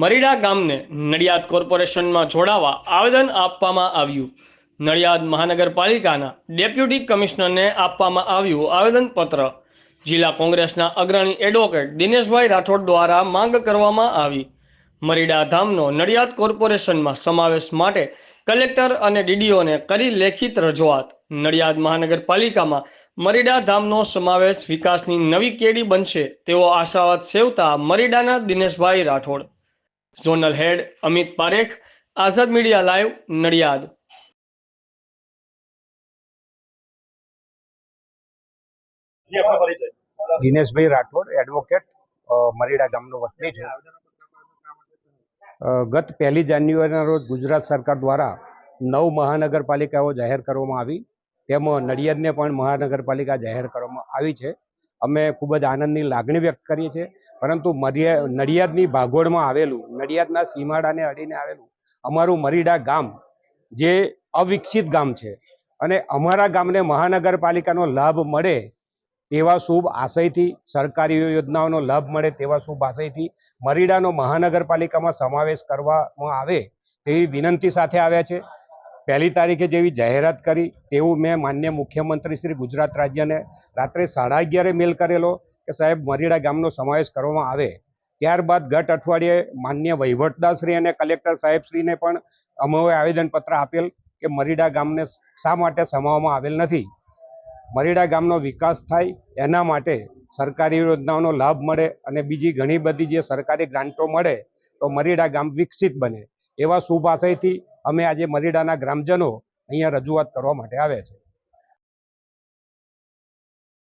મરીડા ગામને નડિયાદ કોર્પોરેશનમાં જોડાવા આવેદન આપવામાં આવ્યું. નડિયાદ મહાનગરપાલિકાના ડેપ્યુટી કમિશનરને આપવામાં આવ્યું આવેદનપત્ર. જિલ્લા કોંગ્રેસના અગ્રણી એડવોકેટ દિનેશભાઈ રાઠોડ દ્વારા માંગ કરવામાં આવી. મરીડા ધામનો નડિયાદ કોર્પોરેશનમાં સમાવેશ માટે કલેક્ટર અને ડીડીઓને કરી લેખિત રજૂઆત. નડિયાદ મહાનગરપાલિકામાં મરીડા ધામનો સમાવેશ વિકાસની નવી કેડી બનશે તેવો આશાવાદ સેવતા મરીડાના Dineshbhai Rathod zonal head Amit Parekh Azad media live Nadiad જી દિનેશભાઈ રાઠોડ એડવોકેટ અ, મરીડા ગામનો વતની છે. ગત પહેલી જાન્યુઆરીના રોજ ગુજરાત સરકાર દ્વારા નવ મહાનગરપાલિકાઓ જાહેર કરવામાં આવી. તેમાં નડિયાદને પણ મહાનગરપાલિકા જાહેર કરવામાં આવી છે. અમે ખૂબ જ આનંદની લાગણી વ્યક્ત કરીએ છીએ. પરંતુ મરિયા નડિયાદની ભાગોળમાં આવેલું, નડિયાદના સીમાડાને અડીને આવેલું અમારું મરીડા ગામ, જે અવિકસિત ગામ છે. અને અમારા ગામને મહાનગરપાલિકાનો લાભ મળે તેવા શુભ આશયથી, સરકારી યોજનાઓનો લાભ મળે તેવા શુભ આશયથી મરીડાનો મહાનગરપાલિકામાં સમાવેશ કરવામાં આવે તેવી વિનંતી સાથે આવ્યા છે. પહેલી તારીખે જેવી જાહેરાત કરી, તેવું મેં માન્ય મુખ્યમંત્રી શ્રી ગુજરાત રાજ્યને રાત્રે સાડા અગિયારે મેલ કરેલો. કે સાહેબ, મરીડા ગામનો સમાવેશ કરવામાં આવે, ત્યારબાદ ગત અઠવાડિયે માન્ય વહીવટદારશ્રી અને કલેક્ટર સાહેબશ્રીને પણ અમે આવેદનપત્ર આપેલ કે મરીડા ગામને શા માટે સમાવવામાં આવેલ નથી? મરીડા ગામનો વિકાસ થાય એના માટે સરકારી યોજનાઓનો લાભ મળે અને બીજી ઘણી બધી જે સરકારી ગ્રાન્ટો મળે તો મરીડા ગામ વિકસિત બને. એવા શુભ આશયથી અમે આજે મરીડાના ગ્રામજનો અહીંયા રજૂઆત કરવા માટે આવ્યા છે.